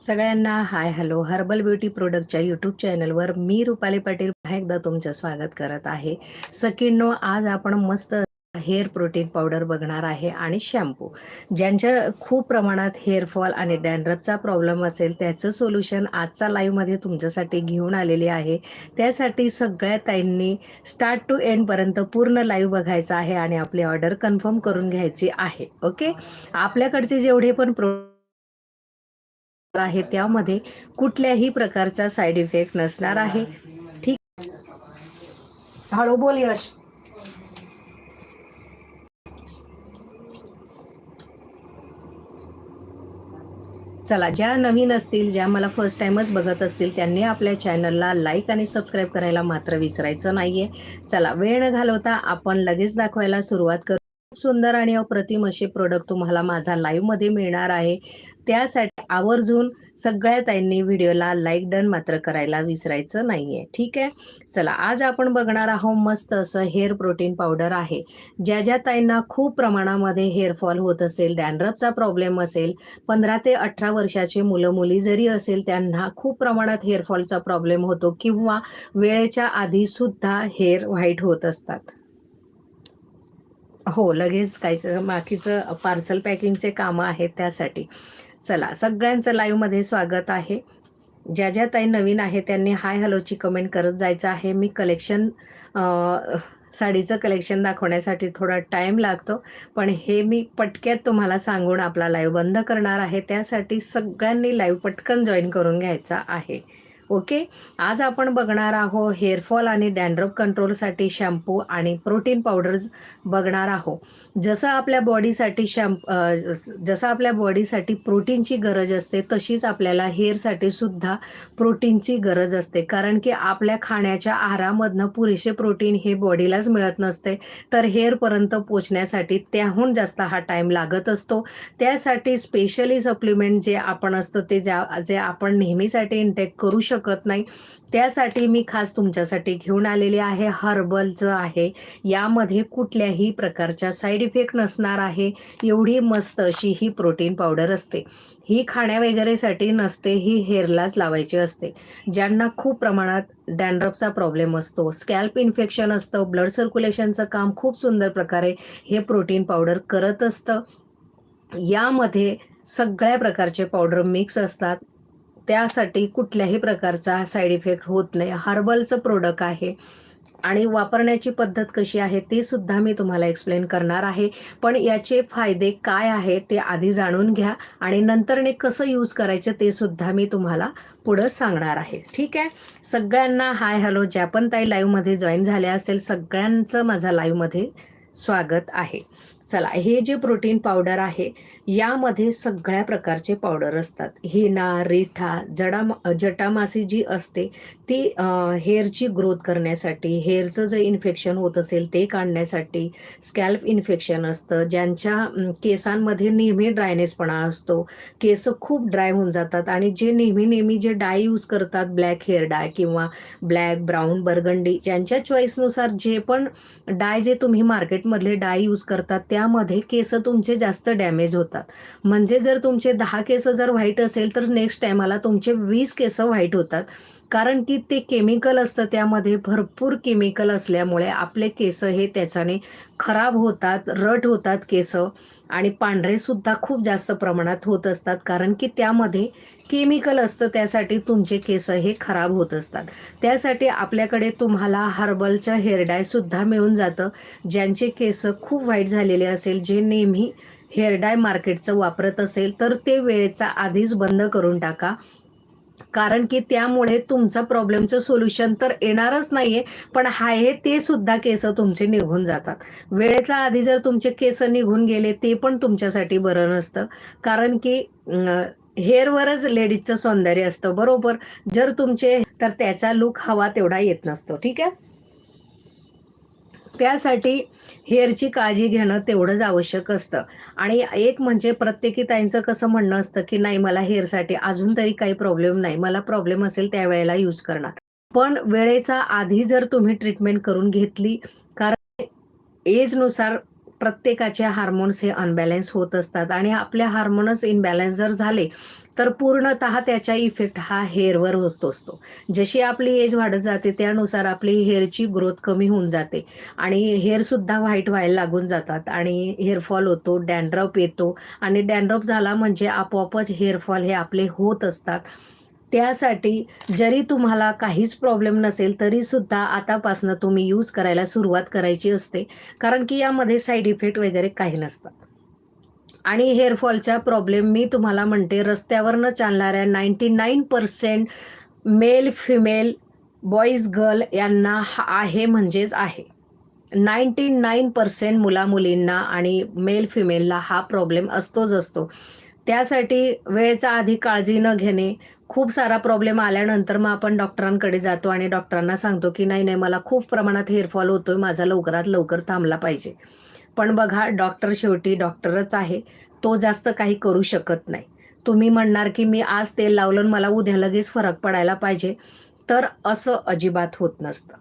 सगळ्यांना hi hello herbal beauty प्रोडक्टच्या YouTube चॅनलवर मी रुपाली पाटील पुन्हा एकदा तुमचं स्वागत करत आहे. सकिनो आज आपण मस्त हेअर प्रोटीन पावडर बघणार आहे आणि शॅम्पू. ज्यांच्या खूप प्रमाणात हेअरफॉल आणि डॅन्ड्रफचा प्रॉब्लेम असेल त्याचं सोल्युशन आजचा लाईव्हमध्ये तुमच्यासाठी घेऊन आलेली आहे. त्यासाठी सगळ्या ताईंनी स्टार्ट टू एंडपर्यंत पूर्ण लाईव्ह बघायचं आहे आणि आपली ऑर्डर कन्फर्म करून घ्यायची आहे. ओके? आपल्याकडचे जेवढे पण प्रो आहे त्यामध्ये कुठल्याही प्रकारचा साईड इफेक्ट नसणार आहे. ठीक? हळू बोल यश. चला ज्या नवीन असतील ज्या मला फर्स्ट टाइमच बघत असतील त्यांनी आपल्या चॅनलला लाईक आणि सबस्क्राईब करायला मात्र विसरायचं नाहीये. चला वेळ न घालवता आपण लगेच दाखवायला सुरुवात करू. सुंदर आणि अप्रतिम असे प्रोडक्ट तुम्हाला माझा लाईव्हमध्ये मिळणार आहे. त्यासाठी आवर्जून सगळ्या ताईंनी व्हिडिओला लाईक डन मात्र करायला विसरायचं नाही आहे ठीक आहे? चला आज आपण बघणार आहोत मस्त असं हेअर प्रोटीन पावडर आहे. ज्या ज्या ताईंना खूप प्रमाणामध्ये हेअरफॉल होत असेल डॅन्ड्रफचा प्रॉब्लेम असेल पंधरा ते अठरा वर्षाचे मुलं मुली जरी असेल त्यांना खूप प्रमाणात हेअरफॉलचा प्रॉब्लेम होतो किंवा वेळेच्या आधीसुद्धा हेअर व्हाईट होत असतात. हो लगेच काही बाकीचं पार्सल पॅकिंगचे कामं आहेत त्यासाठी. चला सगळ्यांचं लाईव्हमध्ये स्वागत आहे. ज्या ज्या ताई नवीन आहे त्यांनी हाय हॅलोची कमेंट करत जायचं आहे. मी कलेक्शन साडीचं कलेक्शन दाखवण्यासाठी थोडा टाईम लागतो. पण हे मी पटक्यात तुम्हाला सांगून आपला लाईव्ह बंद करणार आहे. त्यासाठी सगळ्यांनी लाईव्ह पटकन जॉईन करून घ्यायचा आहे. ओके? आज आपण बघणार आहोत हेअरफॉल आणि डॅन्ड्रफ कंट्रोलसाठी शॅम्पू आणि प्रोटीन पावडर्स बघणार आहोत. जसं आपल्या बॉडीसाठी शॅम्प जसं आपल्या बॉडीसाठी प्रोटीनची गरज असते तशीच आपल्याला हेअरसाठी सुद्धा प्रोटीनची गरज असते. कारण की आपल्या खाण्याच्या आहारामधनं पुरेसे प्रोटीन हे बॉडीलाच मिळत नसते. तर हेअरपर्यंत पोचण्यासाठी त्याहून जास्त हा टाईम लागत असतो. त्यासाठी स्पेशली सप्लिमेंट जे आपण असतं ते ज्या जे आपण नेहमीसाठी इंटेक करू शकतो शकत नाही. त्यासाठी मी खास तुमच्यासाठी घेऊन आलेले आहे हर्बलचं आहे. यामध्ये कुठल्याही प्रकारच्या साईड इफेक्ट नसणार आहे. एवढी मस्त अशी ही प्रोटीन पावडर असते. ही खाण्या वगैरेसाठी नसते ही हेअरलाच लावायची असते. ज्यांना खूप प्रमाणात डॅन्ड्रफचा प्रॉब्लेम असतो स्कॅल्प इन्फेक्शन असतं ब्लड सर्क्युलेशनचं काम खूप सुंदर प्रकारे हे प्रोटीन पावडर करत असतं. यामध्ये सगळ्या प्रकारचे पावडर मिक्स असतात. त्यासाठी कुठल्याही प्रकारचा साईड इफेक्ट होत नाही. हर्बलचं प्रोडक्ट आहे. आणि वापरण्याची पद्धत कशी आहे ते सुद्धा मी तुम्हाला एक्सप्लेन करणार आहे. पण याचे फायदे काय आहे ते आधी जाणून घ्या आणि नंतरने कसं यूज करायचं ते सुद्धा मी तुम्हाला पुढं सांगणार आहे. ठीक आहे? सगळ्यांना हाय हॅलो ज्या पण ताई लाईव्हमध्ये जॉईन झाल्या असेल सगळ्यांचं माझा लाईव्हमध्ये स्वागत आहे. चला हे जे प्रोटीन पावडर आहे यामध्ये सगळ्या प्रकारचे पावडर असतात. हिना रेठा जडा जटामासी जी असते ती हेअरची ग्रोथ करण्यासाठी हेअरचं जे इन्फेक्शन होत असेल ते काढण्यासाठी स्कॅल्प इन्फेक्शन असतं. ज्यांच्या केसांमध्ये नेहमी ड्रायनेसपणा असतो केस खूप ड्राय होऊन जातात आणि जे नेहमी नेहमी जे डाय यूज करतात ब्लॅक हेअर डाय किंवा ब्लॅक ब्राऊन बर्गंडी ज्यांच्या चॉईसनुसार जे पण डाय जे तुम्ही मार्केटमधले डाय यूज करतात त्यामध्ये केस तुमचे जास्त डॅमेज होतात. म्हणजे जर तुमचे दहा केस जर व्हाईट असेल तर नेक्स्ट टायमाला तुमचे वीस केस व्हाईट होतात. कारण की ते केमिकल असतं त्यामध्ये भरपूर केमिकल असल्यामुळे आपले केस हे त्याच्याने खराब होतात रट होतात केस आणि पांढरेसुद्धा खूप जास्त प्रमाणात होत असतात. कारण की त्यामध्ये केमिकल असतं त्यासाठी तुमचे केस हे खराब होत असतात. त्यासाठी आपल्याकडे तुम्हाला हर्बलचं हेअरडायसुद्धा मिळून जातं ज्यांचे केस खूप वाईट झालेले असेल जे नेहमी हेअरडाय मार्केटचं वापरत असेल तर ते वेळेचा आधीच बंद करून टाका. कारण की त्यामुळे तुमचं प्रॉब्लेमचं सोल्युशन तर येणारच नाहीये पण आहे ते सुद्धा केस तुमचे निघून जातात. वेळेचा आधी जर तुमचे केस निघून गेले ते पण तुमच्यासाठी बरं नसतं. कारण की हेअरवरच लेडीजचं सौंदर्य असतं बरोबर? जर तुमचे तर त्याचा लुक हवा तेवढा येत नसतो ठीक आहे? त्यासाठी हेअरची काळजी घेणं तेवढंच आवश्यक असतं. आणि एक म्हणजे प्रत्येकी ताईंचं कसं म्हणणं असतं की नाही मला हेअरसाठी अजून तरी काही प्रॉब्लेम नाही. मला प्रॉब्लेम असेल त्यावेळेला यूज करणार. पण वेळेचा आधी जर तुम्ही ट्रीटमेंट करून घेतली कारण एजनुसार प्रत्येकाचे हार्मोन्स हे अनबॅलन्स होत असतात. आणि आपले हार्मोन्स इनबॅलन्स जर झाले तर पूर्णत त्याचा इफेक्ट हा हेअरवर होत असतो. जशी आपली एज वाढत जाते त्यानुसार आपली हेअरची ग्रोथ कमी होऊन जाते. आणि हेअरसुद्धा व्हाईट व्हायला लागून जातात आणि हेअरफॉल होतो डॅन्ड्रॉप येतो. आणि डॅन्ड्रफ झाला म्हणजे आपोआपच हेअरफॉल हे आपले होत असतात. त्यासाठी जरी तुम्हाला काहीच प्रॉब्लेम नसेल तरीसुद्धा आतापासनं तुम्ही यूज करायला सुरुवात करायची असते. कारण की यामध्ये साईड इफेक्ट वगैरे काही नसतात. आणि हेअरफॉलचा प्रॉब्लेम मी तुम्हाला म्हणते रस्त्यावरनं चालणाऱ्या ninety nine percent male female boys girl यांना हा आहे म्हणजेच आहे. नाईंटी नाईन पर्सेंट मुलामुलींना आणि मेल फिमेलला हा प्रॉब्लेम असतोच असतो. त्यासाठी वेळेचा आधी काळजी न घेणे खूप सारा प्रॉब्लेम आल्यानंतर मग आपण डॉक्टरांकडे जातो आणि डॉक्टरांना सांगतो की नाही नाही मला खूप प्रमाणात हेअरफॉल आहे माझा लवकरात लवकर थांबला पाहिजे. पण बघा डॉक्टर शेवटी डॉक्टरच आहे. तो जास्त काही करू शकत नाही. तुम्ही म्हणणार की मी आज तेल लावलं आणि मला उद्या लगेच फरक पडायला पाहिजे. तर असं अजिबात होत नसतं.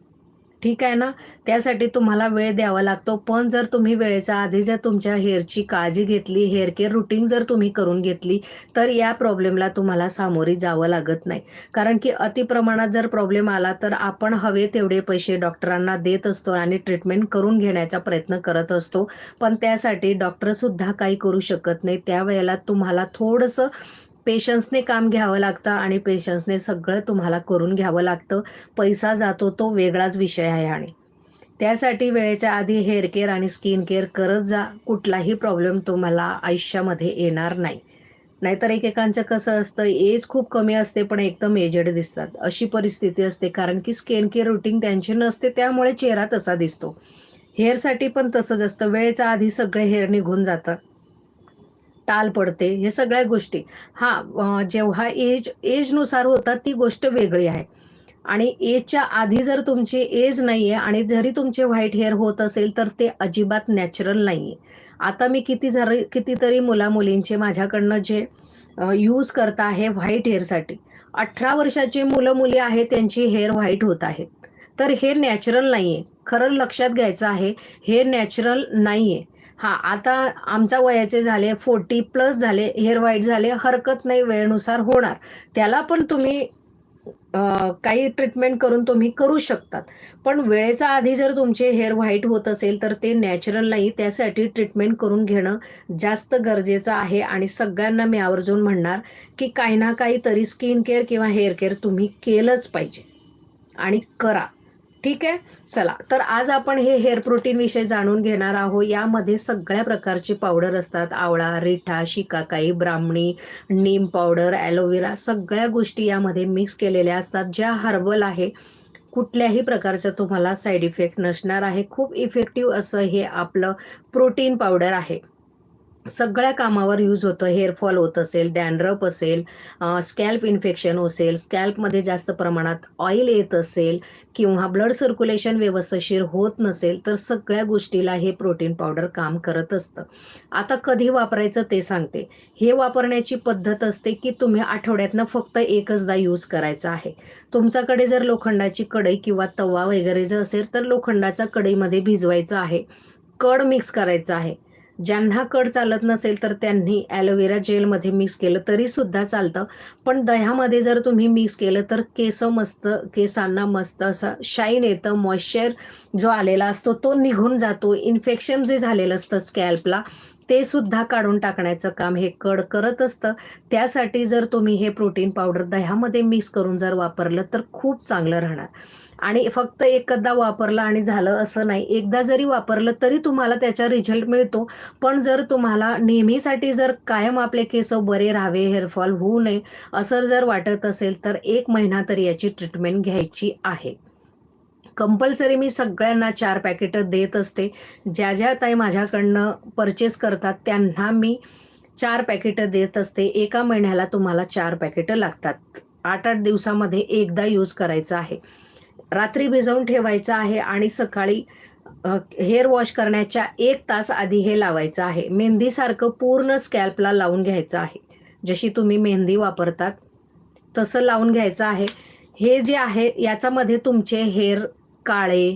ठीक आहे ना? त्यासाठी तुम्हाला वेळ द्यावा लागतो. पण जर तुम्ही वेळेच्या आधी जर तुमच्या हेअरची काळजी घेतली हेअर केअर रुटीन जर तुम्ही करून घेतली तर या प्रॉब्लेमला तुम्हाला सामोरी जावं लागत नाही. कारण की अतिप्रमाणात जर प्रॉब्लेम आला तर आपण हवे तेवढे पैसे डॉक्टरांना देत असतो आणि ट्रीटमेंट करून घेण्याचा प्रयत्न करत असतो. पण त्यासाठी डॉक्टरसुद्धा काही करू शकत नाही. त्यावेळेला तुम्हाला थोडंसं पेशन्सने काम घ्यावं लागतं आणि पेशन्सने सगळं तुम्हाला करून घ्यावं लागतं. पैसा जातो तो वेगळाच विषय आहे आणि. त्यासाठी वेळेच्या आधी हेअर केअर आणि स्किन केअर करत जा. कुठलाही प्रॉब्लेम तुम्हाला आयुष्यामध्ये येणार नाही. नाहीतर एकेकांचं कसं असतं एज खूप कमी असते पण एकदम एजेड दिसतात. अशी परिस्थिती असते कारण की स्किन केअर रुटीन त्यांची नसते त्यामुळे चेहरा तसा दिसतो. हेअरसाठी पण तसंच असतं. वेळेच्या आधी सगळे हेअर निघून जातं टाल पडते हे सगळ्या गोष्टी. हां जेव्हा एज एजनुसार होतात ती गोष्ट वेगळी आहे. आणि एजच्या आधी जर तुमची एज नाही आहे आणि जरी तुमचे व्हाईट हेअर होत असेल तर ते अजिबात नॅचरल नाही आहे आता मी किती जरी कितीतरी मुलामुलींचे माझ्याकडनं जे यूज करता आहे व्हाईट हेअरसाठी अठरा वर्षाची मुलं मुली आहेत त्यांची हेअर व्हाईट होत आहेत तर हे नॅचरल नाही आहे खरं लक्षात घ्यायचं आहे हे नॅचरल नाही आहे हां आता आमच्या वयाचे झाले फोर्टी प्लस झाले हेअर व्हाईट झाले हरकत नाही वेळेनुसार होणार. त्याला पण तुम्ही काही ट्रीटमेंट करून तुम्ही करू शकतात. पण वेळेचा आधी जर तुमचे हेअर व्हाईट होत असेल तर ते नॅचरल नाही. त्यासाठी ट्रीटमेंट करून घेणं जास्त गरजेचं आहे. आणि सगळ्यांना मी आवर्जून म्हणणार की काही ना काही तरी स्किन केअर किंवा हेअर केअर तुम्ही केलंच पाहिजे. आणि करा. ठीक आहे? चला तर आज आपण हे हेअर प्रोटीन विषय जाणून घेणार आहोत. यामध्ये सगळ्या प्रकारची पावडर असतात. आवळा रिठा शिकाकाई ब्राह्मणी नीम पावडर ॲलोवेरा सगळ्या गोष्टी यामध्ये मिक्स केलेल्या असतात. ज्या हर्बल आहे कुठल्याही प्रकारचं तुम्हाला साईड इफेक्ट नसणार आहे. खूप इफेक्टिव्ह असं हे आपलं प्रोटीन पावडर आहे. सगळ्या कामावर यूज होतं. हेअरफॉल होत असेल डॅन्ड्रप असेल स्कॅल्प इन्फेक्शन असेल स्कॅल्पमध्ये जास्त प्रमाणात ऑइल येत असेल किंवा ब्लड सर्क्युलेशन व्यवस्थशीर होत नसेल तर सगळ्या गोष्टीला हे प्रोटीन पावडर काम करत असतं. आता कधी वापरायचं ते सांगते. हे वापरण्याची पद्धत असते की तुम्ही आठवड्यातनं फक्त एकचदा यूज करायचा आहे. तुमच्याकडे जर लोखंडाची कढई किंवा तवा वगैरे जर असेल तर लोखंडाचा कढईमध्ये भिजवायचं आहे. कड मिक्स करायचं आहे. ज्यांना कड चालत नसेल तर त्यांनी ॲलोवेरा जेलमध्ये मिक्स केलं तरीसुद्धा चालतं. पण दह्यामध्ये जर तुम्ही मिक्स केलं तर केस मस्त केसांना मस्त असं शाईन येतं मॉइश्चर जो आलेला असतो तो निघून जातो. इन्फेक्शन जे झालेलं असतं स्कॅल्पला ते सुद्धा काढून टाकण्याचं काम हे कड करत असतं. त्यासाठी जर तुम्ही हे प्रोटीन पावडर दह्यामध्ये मिक्स करून जर वापरलं तर खूप चांगलं राहणार. आणि फक्त एकदा वापरलं आणि झालं असं नाही. एकदा जरी वापरलं तरी तुम्हाला त्याचा रिझल्ट मिळतो. पण जर तुम्हाला नेहमीसाठी जर कायम आपले केस बरे राहावे हेअरफॉल होऊ नये असं जर वाटत असेल तर एक महिना तरी याची ट्रीटमेंट घ्यायची आहे. कंपल्सरी मी सगळ्यांना चार पॅकेटं देत असते. ज्या ज्या ताई माझ्याकडनं परचेस करतात त्यांना मी चार पॅकेटं देत असते. एका महिन्याला तुम्हाला चार पॅकेटं लागतात. आठ आठ दिवसामध्ये एकदा यूज करायचं आहे. रात्री भिजवून ठेवायचं आहे आणि सकाळी हेअर वॉश करण्याच्या एक तास आधी हे लावायचं आहे. मेहंदीसारखं पूर्ण स्कॅल्पला लावून घ्यायचं आहे. जशी तुम्ही मेहंदी वापरतात तसं लावून घ्यायचं आहे. हे जे आहे याच्यामध्ये तुमचे हेअर काळे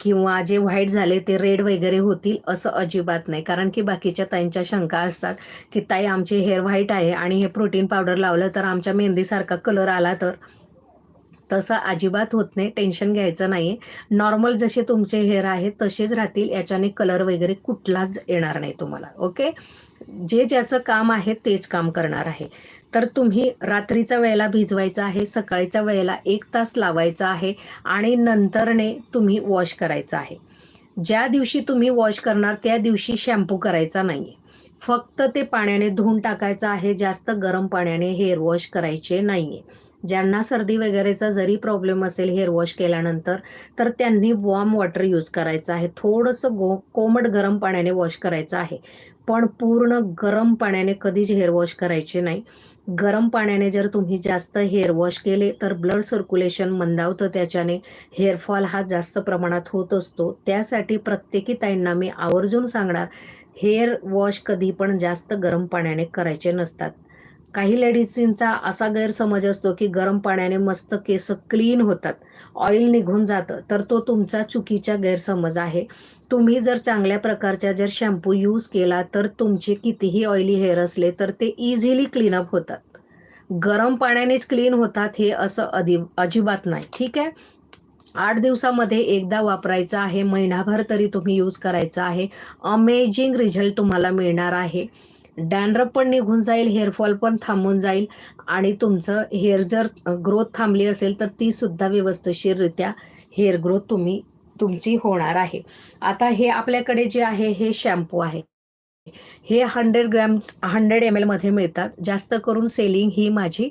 किंवा जे व्हाईट झाले ते रेड वगैरे होतील असं अजिबात नाही. कारण की बाकीच्या ताईंच्या शंका असतात की ताई आमचे हेअर व्हाईट आहे आणि हे प्रोटीन पावडर लावलं तर आमच्या मेहंदीसारखा कलर आला तर? तसं अजिबात होत नाही टेन्शन घ्यायचं नाही आहे नॉर्मल जसे तुमचे हेअर आहेत तसेच राहतील याच्याने कलर वगैरे कुठलाच येणार नाही तुम्हाला. ओके? जे ज्याचं काम आहे तेच काम करणार आहे. तर तुम्ही रात्रीच्या वेळेला भिजवायचं आहे सकाळीच्या वेळेला एक तास लावायचा आहे आणि नंतरने तुम्ही वॉश करायचं आहे. ज्या दिवशी तुम्ही वॉश करणार त्या दिवशी शॅम्पू करायचा नाही आहे फक्त ते पाण्याने धुवून टाकायचं आहे जास्त गरम पाण्याने हेअर वॉश करायचे नाही आहे ज्यांना सर्दी वगैरेचा जरी प्रॉब्लेम असेल हेअर वॉश केल्यानंतर तर त्यांनी वॉर्म वॉटर यूज करायचं आहे. थोडंसं गो कोमट गरम पाण्याने वॉश करायचं आहे. पण पूर्ण गरम पाण्याने कधीच हेअर वॉश करायचे नाही. गरम पाण्याने जर तुम्ही जास्त हेअर वॉश केले तर ब्लड सर्क्युलेशन मंदावतं त्याच्याने. हेअरफॉल हा जास्त प्रमाणात होत असतो. त्यासाठी प्रत्येकी ताईंना मी आवर्जून सांगणार हेअर वॉश कधी पण जास्त गरम पाण्याने करायचे नसतात. काही लेडीजचा असा गैरसमज असतो की गरम पाण्याने मस्त केस क्लीन होतात ऑइल निघून जातं तर तो तुमचा चुकीचा गैरसमज आहे. तुम्ही जर चांगल्या प्रकारच्या जर शॅम्पू यूज केला तर तुमचे कितीही ऑइली हेअर असले तर ते इझिली क्लीनअप होतात. गरम पाण्यानेच क्लीन होतात हे असं अधि अजिबात नाही ठीक आहे? आठ दिवसामध्ये एकदा वापरायचं आहे महिनाभर तरी तुम्ही यूज करायचा आहे. अमेझिंग रिझल्ट तुम्हाला मिळणार आहे. डॅनरप पण निघून जाईल हेअरफॉल पण थांबून जाईल आणि तुमचं हेअर जर ग्रोथ थांबली असेल तर ती सुद्धा व्यवस्थितशीररित्या हेअर ग्रोथ तुम्ही तुमची होणार आहे. आता हे आपल्याकडे जे आहे हे शॅम्पू आहे. हे हंड्रेड ग्रॅम हंड्रेड एम एलमध्ये मिळतात. जास्त करून सेलिंग ही माझी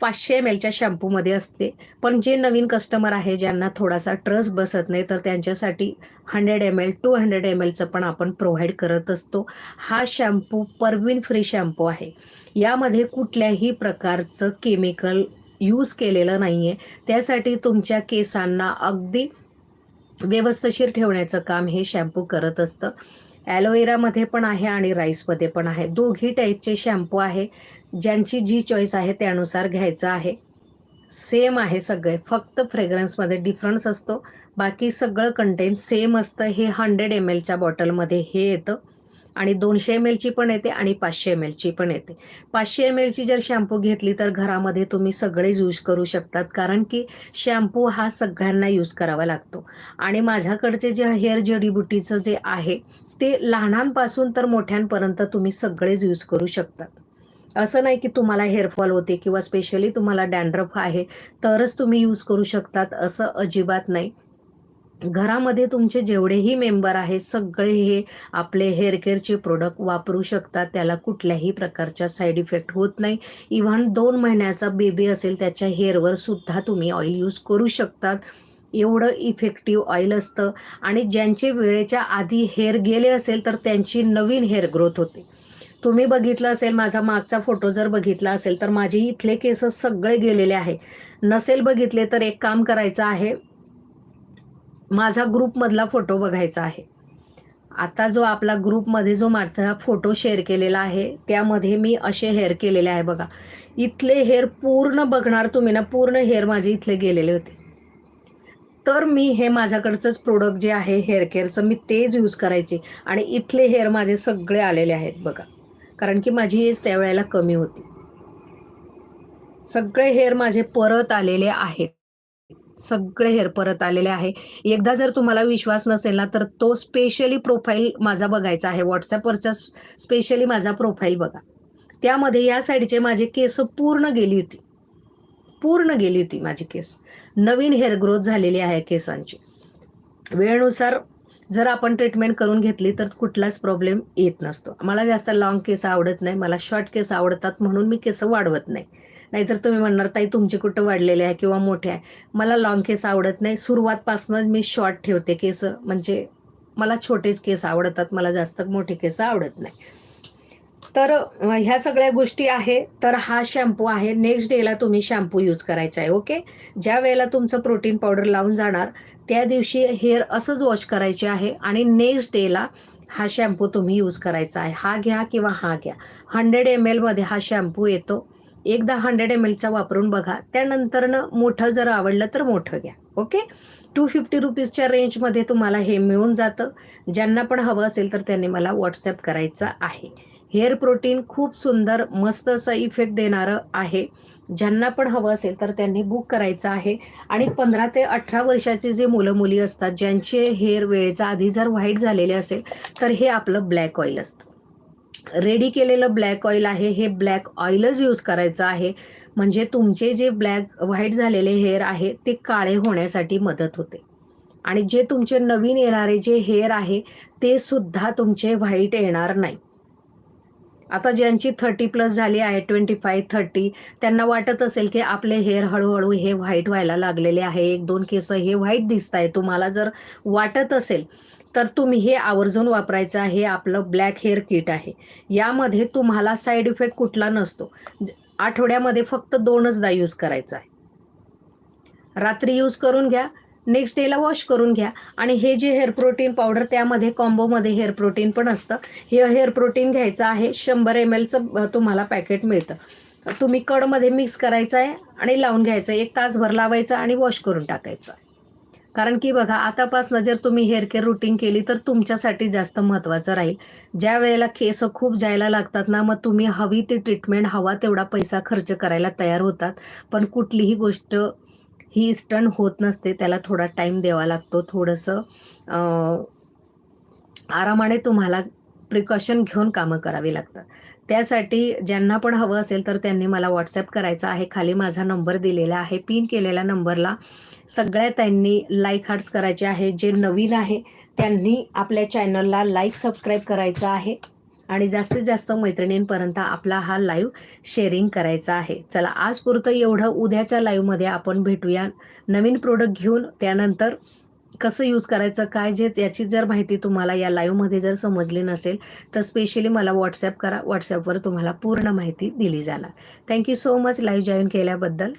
पाचशे एम एलच्या शॅम्पूमध्ये असते. पण जे नवीन कस्टमर आहे ज्यांना थोडासा ट्रस्ट बसत नाही तर त्यांच्यासाठी hundred M L two hundred M एलचं पण आपण प्रोव्हाइड करत असतो. हा शॅम्पू परविन फ्री शॅम्पू आहे. यामध्ये कुठल्याही प्रकारचं केमिकल यूज केलेलं नाही आहे त्यासाठी तुमच्या केसांना अगदी व्यवस्थशीर ठेवण्याचं काम हे शॅम्पू करत असतं. ॲलोवेरामध्ये पण आहे आणि राईसमध्ये पण आहे. दोघी टाईपचे शॅम्पू आहे. ज्यांची जी चॉईस आहे त्यानुसार घ्यायचं आहे. सेम आहे सगळे. फक्त फ्रेग्रन्समध्ये डिफरन्स असतो. बाकी सगळं कंटेंट सेम असतं. हे हंड्रेड एम एलच्या बॉटलमध्ये हे येतं. आणि दोनशे एम एलची पण येते आणि पाचशे एम एलची पण येते. पाचशे एम एलची जर शॅम्पू घेतली तर घरामध्ये तुम्ही सगळेच यूज करू शकतात. कारण की शॅम्पू हा सगळ्यांना यूज करावा लागतो. आणि माझ्याकडचे जे हेअर जडीबुटीचं जे आहे ते लहानांपासून तर मोठ्यांपर्यंत तुम्ही सगळेच यूज करू शकतात. असं नाही की तुम्हाला हेअरफॉल होते किंवा स्पेशली तुम्हाला डॅन्ड्रफ आहे तरच तुम्ही यूज करू शकतात असं अजिबात नाही. घरामध्ये तुमचे जेवढेही मेंबर आहे सगळे हे आपले हेअर केअरचे प्रोडक्ट वापरू शकतात. त्याला कुठल्याही प्रकारच्या साईड इफेक्ट होत नाही. इव्हन दोन महिन्याचा बेबी असेल त्याच्या हेअरवर सुद्धा तुम्ही ऑइल यूज करू शकतात. एवढं इफेक्टिव्ह ऑइल असतं. आणि ज्यांचे वेळेच्या आधी हेअर गेले असेल तर त्यांची नवीन हेअर ग्रोथ होते. तुम्ही बघितलं असेल माझा मागचा फोटो जर बघितला असेल तर माझे इथले केस सगळे गेलेले आहे. नसेल बघितले तर एक काम करायचं आहे माझा ग्रुपमधला फोटो बघायचा आहे. आता जो आपला ग्रुपमध्ये जो माझा फोटो शेअर केलेला आहे त्यामध्ये मी असे हेअर केलेले आहे बघा. इथले हेअर पूर्ण बघणार तुम्ही ना पूर्ण हेअर माझे इथले गेलेले होते. तर मी हे माझ्याकडचंच प्रोडक्ट जे आहे हेअर केअरचं मी तेच यूज करायचे. आणि इथले हेअर माझे सगळे आलेले आहेत बघा. कारण की माझी एज त्यावेळेला कमी होती. सगळे हेअर माझे परत आलेले आहेत. सगळे हेअर परत आलेले आहे. एकदा जर तुम्हाला विश्वास नसेल ना तर तो स्पेशली प्रोफाईल माझा बघायचा आहे. व्हॉट्सॲपवरचा स्पेशली माझा प्रोफाईल बघा. त्यामध्ये या साईडचे माझे केस पूर्ण गेली होती. पूर्ण गेली होती माझी केस. नवीन हेअर ग्रोथ झालेली आहे केसांची. वेळेनुसार जर आपण ट्रीटमेंट करून घेतली तर कुठलाच प्रॉब्लेम येत नसतो. मला जास्त लॉंग केस आवडत नाही मला शॉर्ट केस आवडतात म्हणून मी केस वाढवत नाही. नाहीतर तुम्ही म्हणणार ताई तुमचे कुठं वाढलेले आहे किंवा मोठे आहे? मला लॉंग केस आवडत नाही. सुरुवातपासूनच मी शॉर्ट ठेवते केस. म्हणजे मला छोटेच केस आवडतात मला जास्त मोठे केस आवडत नाही. तर ह्या सगळ्या गोष्टी आहे तर हा शॅम्पू आहे. नेक्स्ट डेला तुम्ही शॅम्पू यूज करायचा आहे ओके? ज्या वेळेला तुमचं प्रोटीन पावडर लावून जाणार त्या दिवशी हेअर असंच वॉश करायचे आहे आणि नेक्स्ट डेला हा शॅम्पू तुम्ही यूज करायचा आहे. हा घ्या किंवा हा घ्या. हंड्रेड एम एलमध्ये हा शॅम्पू येतो. एकदा हंड्रेड एम एलचा वापरून बघा. त्यानंतरनं मोठं जर आवडलं तर मोठं घ्या ओके? टू फिफ्टी रुपीजच्या रेंजमध्ये तुम्हाला हे मिळून जातं. ज्यांना पण हवं असेल तर त्यांनी मला व्हॉट्सॲप करायचं आहे. हेअर प्रोटीन खूप सुंदर मस्त असं इफेक्ट देणारं आहे. ज्यांना पण हवं असेल तर त्यांनी बुक करायचं आहे. आणि पंधरा ते अठरा वर्षाचे जे मुलं मुली असतात ज्यांचे हेअर वेळेचा आधी जर व्हाईट झालेले असेल तर हे आपलं ब्लॅक ऑइल असतं. रेडी केलेलं ब्लॅक ऑइल आहे. हे ब्लॅक ऑइलच यूज करायचं आहे. म्हणजे तुमचे जे ब्लॅक व्हाईट झालेले हेअर आहे ते काळे होण्यासाठी मदत होते. आणि जे तुमचे नवीन येणारे जे हेअर आहे ते सुद्धा तुमचे व्हाईट येणार नाही आता ज्यांची थर्टी प्लस झाली आहे ट्वेंटी फाय थर्टी त्यांना वाटत असेल की आपले हेअर हळूहळू हे व्हाईट व्हायला लागलेले आहे. एक दोन केस हे व्हाईट दिसत आहे. तुम्हाला जर वाटत असेल तर तुम्ही हे आवर्जून वापरायचं आहे. आपलं ब्लॅक हेअर किट आहे. यामध्ये तुम्हाला साईड इफेक्ट कुठला नसतो. आठवड्यामध्ये फक्त दोनचदा यूज करायचा आहे. रात्री यूज करून घ्या. नेक्स्ट डेला वॉश करून घ्या. आणि हे जे हेअर प्रोटीन पावडर त्यामध्ये कॉम्बोमध्ये हेअर प्रोटीन पण असतं. हे हेअर प्रोटीन घ्यायचं आहे शंभर एम एलचं तुम्हाला पॅकेट मिळतं. तुम्ही कडमध्ये मिक्स करायचं आहे आणि लावून घ्यायचं आहे. एक तासभर लावायचं आणि वॉश करून टाकायचं. कारण की बघा आतापासनं जर तुम्ही हेअर केअर रुटीन केली तर तुमच्यासाठी जास्त महत्त्वाचं राहील. ज्या वेळेला केस खूप जायला लागतात ना मग तुम्ही हवी ती ट्रीटमेंट हवा तेवढा पैसा खर्च करायला तयार होतात. पण कुठलीही गोष्ट ही स्टन होत नसते त्याला थोडा टाईम द्यावा लागतो थोडंसं आरामाने तुम्हाला प्रिकॉशन घेऊन कामं करावी लागतात. त्यासाठी ज्यांना पण हवं असेल तर त्यांनी मला व्हॉट्सअप करायचा आहे. खाली माझा नंबर दिलेला आहे. पिन केलेल्या नंबरला सगळ्या त्यांनी लाईक हार्ट्स करायचे आहे. जे नवीन आहे त्यांनी आपल्या चॅनलला लाईक सबस्क्राईब करायचं आहे. आणि जास्तीत जास्त मैत्रिणींपर्यंत आपला हा लाईव्ह शेअरिंग करायचा आहे. चला आज पुरतं एवढं उद्याच्या लाईव्हमध्ये आपण भेटूया. नवीन प्रोडक्ट घेऊन त्यानंतर कसं यूज करायचं काय जे याची जर माहिती तुम्हाला या लाईव्हमध्ये जर समजली नसेल तर स्पेशली मला व्हॉट्सॲप करा. व्हॉट्सॲपवर तुम्हाला पूर्ण माहिती दिली जाणार. Thank you so much live join केल्याबद्दल.